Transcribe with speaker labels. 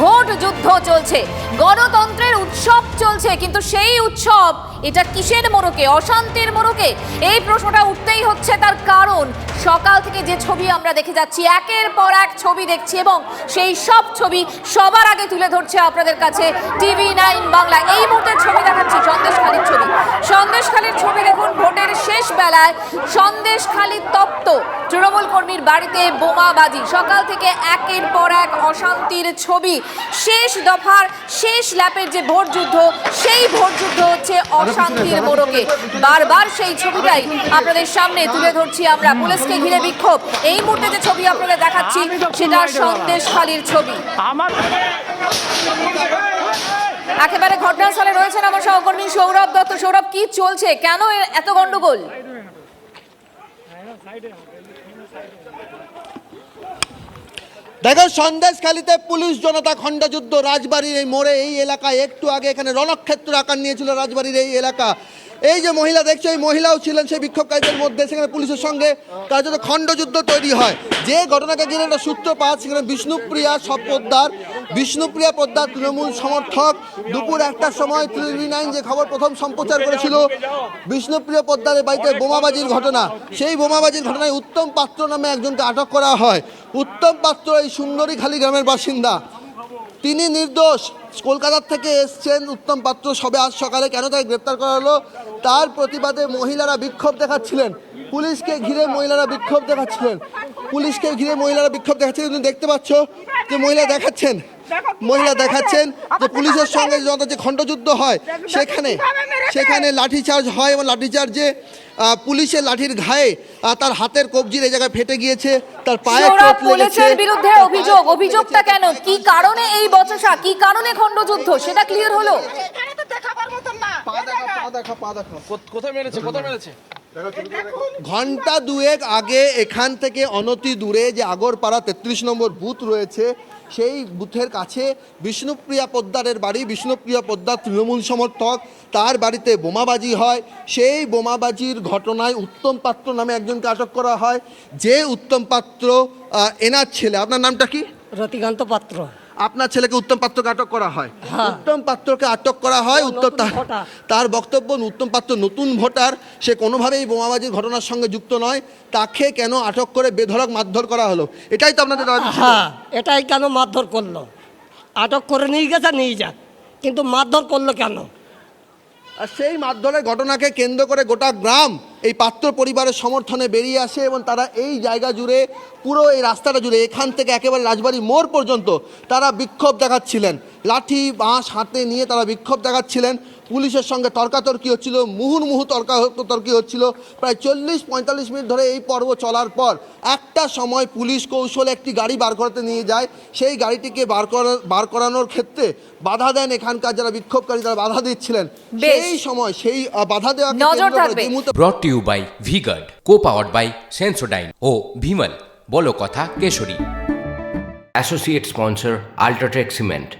Speaker 1: vote যুদ্ধ চলছে। গণতন্ত্রের উৎসব চলছে, কিন্তু সেই উৎসব, এটা কিসের মোড়কে? অশান্তির মোড়কে? এই প্রশ্নটা উঠতেই হচ্ছে তার কারণ। সকাল থেকে যে ছবি আমরা দেখে যাচ্ছি, একের পর এক ছবি দেখছি এবং সেই সব ছবি সবার আগে তুলে ধরছে আপনাদের কাছে টিভি নাইন বাংলা। এই মুহূর্তের ছবি দেখাচ্ছি সন্দেশখালীর ছবি সন্দেশখালীর ছবি দেখুন ভোটের শেষ বেলায় সন্দেশখালী তপ্ত। তৃণমূল কর্মীর বাড়িতে বোমাবাজি। সকাল থেকে একের পর এক অশান্তির ছবি। শেষ দফার শেষ ল্যাপের যে ভোট যুদ্ধ সেই ভোট যুদ্ধ হচ্ছে অশান্তির মোড়কে। বারবার সেই ছবিটাই আপনাদের সামনে তুলে ধরছি আমরা। পুলিশকে ঘিরে বিক্ষোভ। এই মুহূর্তে যে ছবি আপনাদের দেখাচ্ছি সেটা সন্দেশখালীর ছবি।
Speaker 2: আমার
Speaker 1: একেবারে ঘটনাস্থলে রয়েছেন আমার সহকর্মী সৌরভ দত্ত। সৌরভ কি চলছে? কেন এত গন্ডগোল?
Speaker 3: দেখো, সন্দেশখালীতে পুলিশ জনতা খণ্ডযুদ্ধ, রাজবাড়ির এই মোড়ে, এই এলাকায় একটু আগে এখানে রণক্ষেত্র আকার নিয়েছিল রাজবাড়ির এই এলাকা। এই যে মহিলা দেখছ, এই মহিলাও ছিলেন সেই বিক্ষোভকারীদের মধ্যে, সেখানে পুলিশের সঙ্গে জন্য খণ্ডযুদ্ধ তৈরি হয়। যে ঘটনাকে ঘিরে একটা সূত্রপাত সেখানে বিষ্ণুপ্রিয়া সব পোদ্দার বিষ্ণুপ্রিয়া পোদ্দার তৃণমূল সমর্থক দুপুর একটার সময় টিভি নাইন যে খবর প্রথম সম্প্রচার করেছিল, বিষ্ণুপ্রিয় পোদ্দারের বাড়িতে বোমাবাজির ঘটনা। সেই বোমাবাজির ঘটনায় উত্তম পাত্র নামে একজনকে আটক করা হয়। উত্তম পাত্র এই সুন্দরী খালি গ্রামের বাসিন্দা। তিনি নির্দোষ। কলকাতার থেকে এসছেন উত্তম পাত্র। সবে আজ সকালে কেন তাকে গ্রেপ্তার করা হলো? তার প্রতিবাদে মহিলারা বিক্ষোভ দেখাচ্ছিলেন। পুলিশকে ঘিরে মহিলারা বিক্ষোভ দেখাচ্ছিলেন। পুলিশকে ঘিরে মহিলারা বিক্ষোভ দেখাচ্ছিলেন। তুমি দেখতে পাচ্ছ যে মহিলা দেখাচ্ছেন। মহিলা দেখাচ্ছেন যে পুলিশের সঙ্গে যত যে খণ্ডযুদ্ধ হয় সেখানে সেখানে লাঠিচার্জ হয় এবং লাঠিচার্জে পুলিশের লাঠির ঘায়ে তার হাতের কবজির এই জায়গায় ফেটে গিয়েছে তার পায়ে চোট লেগেছে।
Speaker 1: পুলিশের বিরুদ্ধে অভিযোগ। অভিযোগটা কেন? কি কারণে এই বচসা? কি কারণে খণ্ডযুদ্ধ? সেটা ক্লিয়ার হলো।
Speaker 2: এখানে তো দেখাবার মতন না।
Speaker 4: কোথায় মেরেছে? কোথায় মেরেছে?
Speaker 3: ঘণ্টা দুয়েক আগে এখান থেকে অনতি দূরে যে আগরপাড়া তেত্রিশ নম্বর বুথ রয়েছে, সেই বুথের কাছে বিষ্ণুপ্রিয়া পোদ্দারের বাড়ি, বিষ্ণুপ্রিয়া পোদ্দার তৃণমূল সমর্থক, তার বাড়িতে বোমাবাজি হয়। সেই বোমাবাজির ঘটনায় উত্তম পাত্র নামে একজনকে আটক করা হয়। যে উত্তম পাত্র এনার ছেলে, আপনার নামটা কি?
Speaker 5: রতিকান্ত পাত্র।
Speaker 3: আপনার ছেলেকে উত্তম পাত্রকে আটক করা হয়।
Speaker 5: হ্যাঁ।
Speaker 3: উত্তম পাত্রকে আটক করা হয়
Speaker 5: উত্তর
Speaker 3: তার- বক্তব্য উত্তম পাত্র নতুন ভোটার। সে কোনোভাবেই বোমাবাজির ঘটনার সঙ্গে যুক্ত নয়। তাকে কেন আটক করে বেধরক মারধর করা হলো? এটাই তো আপনাদের
Speaker 5: হ্যাঁ এটাই কেন মারধর করল? আটক করে নিয়ে গেছে নিয়ে যাক। কিন্তু মারধর করল কেন?
Speaker 3: আর সেই মারধরের ঘটনাকে কেন্দ্র করে গোটা গ্রাম এই পাত্র পরিবারের সমর্থনে বেরিয়ে আসে এবং তারা এই জায়গা জুড়ে, পুরো এই রাস্তাটা জুড়ে, এখান থেকে একেবারে রাজবাড়ি মোড় পর্যন্ত তারা বিক্ষোভ দেখাচ্ছিলেন। লাঠি, বাঁশ হাতে নিয়ে তারা বিক্ষোভ দেখাচ্ছিলেন। পুলিশের সঙ্গে তর্কাতর্কি হচ্ছিল মুহুর্মুহু তর্কাতর্কি হচ্ছিল। প্রায় চল্লিশ পঁয়তাল্লিশ মিনিট ধরে এই পর্ব চলার পর একটা সময় পুলিশ কৌশলে একটি গাড়ি বার করতে নিয়ে যায়। সেই গাড়িটিকে বার করা বার করানোর ক্ষেত্রে বাধা দেন এখানকার যারা বিক্ষোভকারী তারা বাধা দিচ্ছিলেন। সেই সময় সেই বাধা দেওয়া
Speaker 1: নজর থাকবে।
Speaker 6: Brought to you by V-Guard co powered by Sensodyne ও ভিমল বলো কথা Keshari. Associate sponsor UltraTech cement